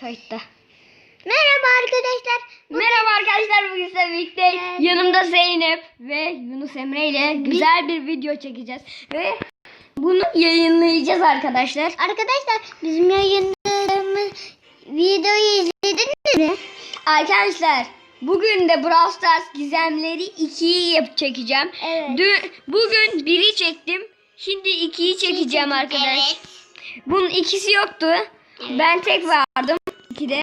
Kayıtta. Merhaba arkadaşlar. Merhaba arkadaşlar bugün sizlerle birlikte Evet. yanımda Zeynep ve Yunus Emre ile güzel bir video çekeceğiz ve bunu yayınlayacağız arkadaşlar. Arkadaşlar bizim yayınladığımız videoyu izlediniz mi? Arkadaşlar bugün de Brawl Stars gizemleri 2'yi yap çekeceğim. Evet. Dün bugün biri çektim. Şimdi 2'yi çekeceğim arkadaş. Bunun ikisi yoktu. Ben tek vardım. İkide.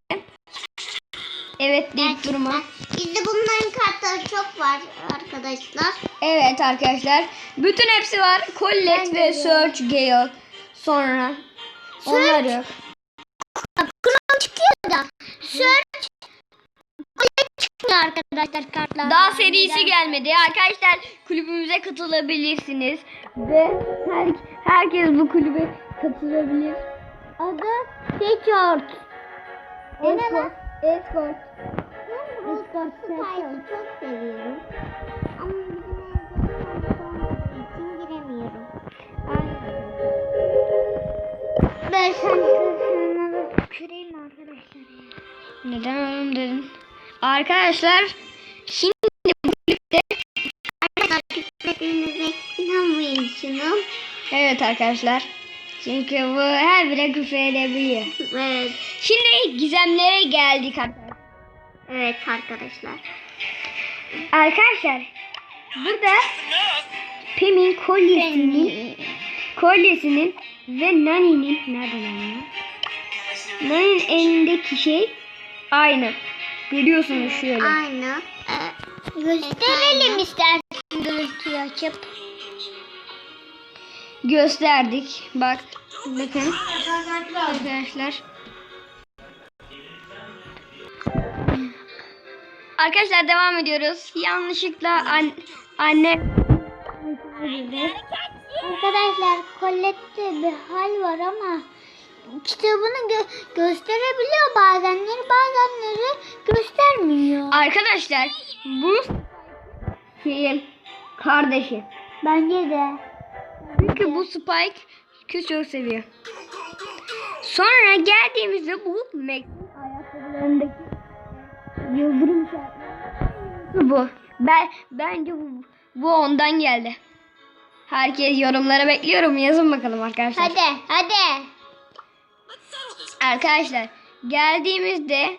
Evet deyip durma. Bizde bunların kartları çok var arkadaşlar. Evet arkadaşlar. Bütün hepsi var. Colette ve Search Gale. Sonra onlar yok. Kral çıkıyor da. Search Colette çıkıyor arkadaşlar kartlar. Daha serisi gelmedi. Arkadaşlar kulübümüze katılabilirsiniz. Ve her, herkes bu kulübe katılabilir. Adı Richard. Escort. Ben bu Spike'ı çok seviyorum. Ama bizim evde için giremiyorum. Ben sana tüküreyim arkadaşlar. Neden oğlum dedin? Arkadaşlar şimdi bu kulüpte Arkadaşlar küfrettiğinize inanmayın şunu. evet arkadaşlar. Çünkü bu her bire küfür edebiliyor. Evet. Şimdi gizemlere geldik arkadaşlar. Evet arkadaşlar. Arkadaşlar burada Pem'in kolyesinin kolyesinin ve Nani'nin nereden anlıyor? Nani'nin elindeki şey aynı. Görüyorsunuz şöyle. Aynı. Ee, gösterelim istersen görüntüyü açıp. Gösterdik. Bak. Bakın. Arkadaşlar. Arkadaşlar devam ediyoruz. Yanlışlıkla an anne Arkadaşlar Colette'de bir hal var ama kitabını gö- gösterebiliyor bazenleri bazenleri göstermiyor. Arkadaşlar bu şeyin kardeşi. Bence de. Çünkü bu Spike kız çok seviyor. Sonra geldiğimizde bu Mac ayakkabılarındaki yıldırım işaretleri. Bu. Ben bence bu bu ondan geldi. Herkes yorumlara bekliyorum. Yazın bakalım arkadaşlar. Hadi hadi. Arkadaşlar geldiğimizde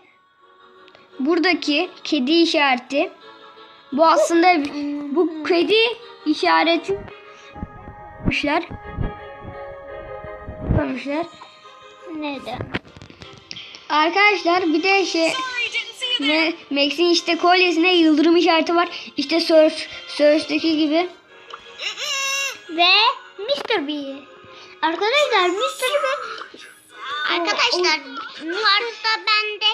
buradaki kedi işareti bu aslında bu kedi işareti yapmışlar. Yapmışlar. Neden? Arkadaşlar bir de şey ne Max'in işte kolyesine yıldırım işareti var. İşte Search, Search'teki gibi. Ve Mr. B. Arkadaşlar Mr. B. Arkadaşlar kartta bende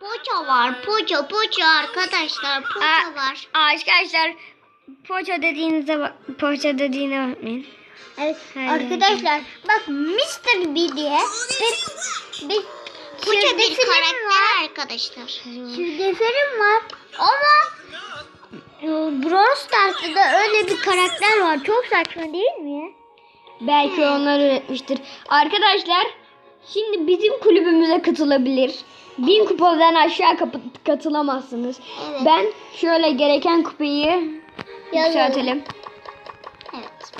poça var. Poça poça arkadaşlar. Poça var. Arkadaşlar poça dediğinizde bak- poça dediğine bakmayın. Evet Hayır. arkadaşlar bak Mr. B diye bir bir Poça bir karakter arkadaşlar. Çizgi film var ama e, Brawl Stars'ta da öyle bir karakter var. Çok saçma değil mi? Belki onlar üretmiştir. Arkadaşlar şimdi bizim kulübümüze katılabilir. Bin kupadan aşağı katılamazsınız. Evet. Ben şöyle gereken kupayı yükseltelim. Evet.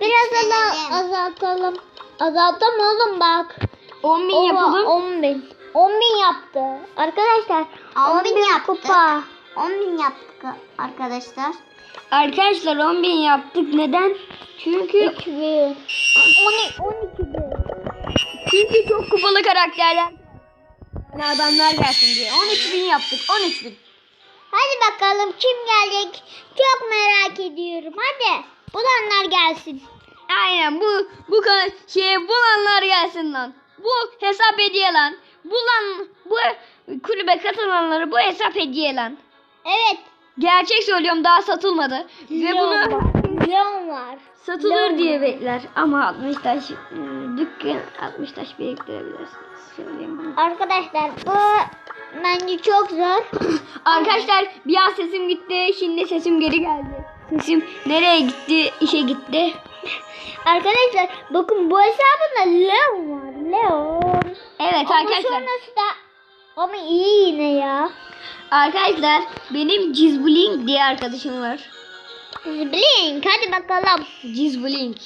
Biraz ala azaltalım. Azaltalım oğlum bak. 10 bin Oha, yapalım. 10 bin. 10 bin yaptı. Arkadaşlar 10 bin yaptı. kupa. 10 bin yaptık arkadaşlar. Arkadaşlar 10 bin yaptık. Neden? Çünkü 3 bin. 12, 12 bin. çünkü çok kupalı karakterler adamlar gelsin diye. 13 bin yaptık. 13 bin. Hadi bakalım kim gelecek? Çok merak ediyorum. Hadi. Bulanlar gelsin. Aynen bu bu şey bulanlar gelsin lan. Bu hesap hediye lan. Bulan bu kulübe katılanları bu hesap hediye lan. Evet. Gerçek söylüyorum daha satılmadı. Ve bunu Leon var. satılır Leon diye var. bekler. Ama 60 taş ıı, dükkan 60 taş biriktirebilirsiniz. Söyleyeyim bunu. Arkadaşlar bu bence çok zor. Arkadaşlar bir an sesim gitti. Şimdi sesim geri geldi. Sesim nereye gitti? İşe gitti. Arkadaşlar bakın bu hesabında Leon var. Leon. Evet Ama arkadaşlar. sonrası da ama iyi yine ya. Arkadaşlar benim Cizbulink diye arkadaşım var. Blink hadi bakalım. Cizbulink.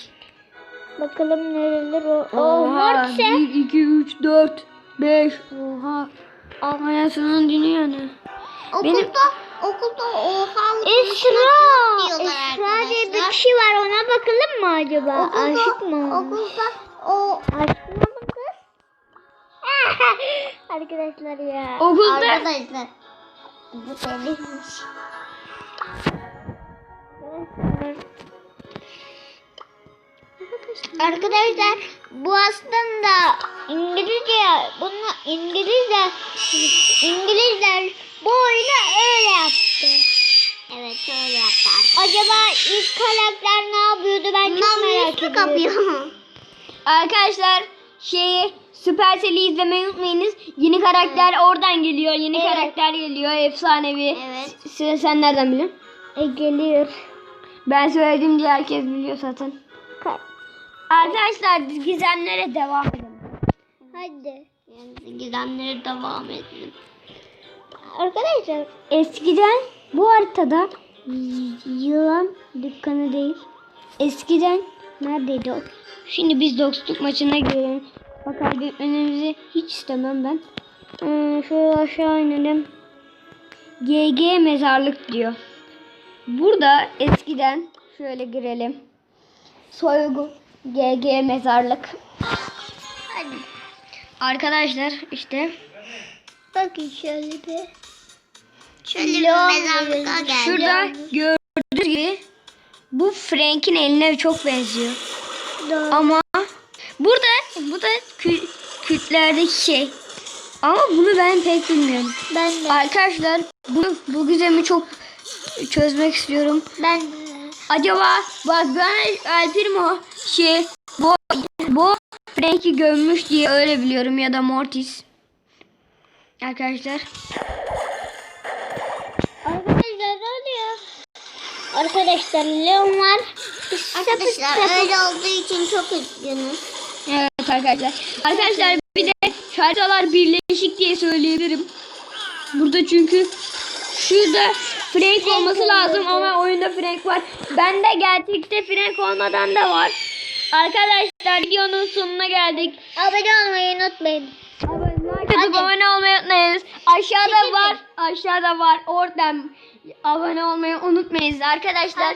Bakalım nereler o. O Oha. Morse. 1, 2, 3, 4, 5. Oha. Anasının dünü yani. Benim- okulda oha. Esra. Esra diye bir kişi var ona bakalım mı acaba? Aşık mı? Okulda o. Aşık mı bu kız? Arkadaşlar ya. Okulda- Arkadaşlar. Bu deliymiş. Arkadaşlar bu aslında İngilizce bunu İngilizce İngilizler bu oyunu öyle yaptı. Evet öyle yaptı. Acaba ilk karakter ne yapıyordu ben çok merak ediyorum. Arkadaşlar şeyi Supercell'i izlemeyi unutmayınız. Yeni karakter oradan geliyor. Yeni Evet. karakter geliyor. Efsanevi. Evet. Sen, sen nereden biliyorsun? E, geliyor. Ben söyledim diye herkes biliyor zaten. Arkadaşlar gizemlere devam edelim. Hadi. Yani gizemlere devam edelim. Arkadaşlar Eskiden bu haritada yılan dükkanı değil. Eskiden neredeydi o? Şimdi biz dostluk maçına girelim. Bak kaybetmenizi hiç istemem ben. Ee, şöyle aşağı inelim. GG mezarlık diyor. Burada eskiden şöyle girelim. Soygun GG mezarlık. hadi. Arkadaşlar işte Bakın şöyle bir. Şöyle bir mezarlığa geldi. şurada gördüğünüz gibi bu Frank'in eline çok benziyor. Ama burada bu da kü, kütlerdeki şey. Ama bunu ben pek bilmiyorum. ben de. Arkadaşlar bunu bu gizemi çok çözmek istiyorum. Ben de. Acaba bak ben El Primo şey bu bu Frank'i gömmüş diye öyle biliyorum ya da Mortis. Arkadaşlar Arkadaşlar oluyor? Arkadaşlar Leon var. Arkadaşlar öyle olduğu için çok üzgünüz. Evet arkadaşlar. Arkadaşlar bir de haritalar birleşik diye söyleyebilirim. Burada çünkü şurada Frank olması lazım ama oyunda Frank var. Bende gerçekte Frank olmadan da var. Arkadaşlar videonun sonuna geldik. Abone olmayı unutmayın. Atıp abone olmayı unutmayınız. Aşağıda var. Aşağıda var. Oradan abone olmayı unutmayınız arkadaşlar.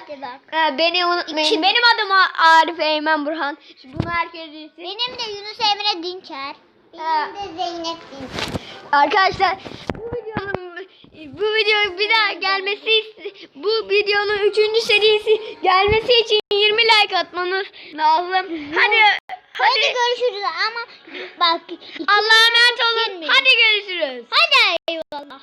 Ee, beni unutmayın. İki- Benim adım Arif Eymen Burhan. Bunu herkes bilsin. Benim de Yunus Emre Dinçer. Benim de Zeynep Dinçer. Arkadaşlar bu videonun bu video bir daha gelmesi bu videonun 3. serisi gelmesi için 20 like atmanız lazım. Hadi Hadi hadi görüşürüz ama bak. Allah'a emanet olun. Hadi görüşürüz. Hadi eyvallah.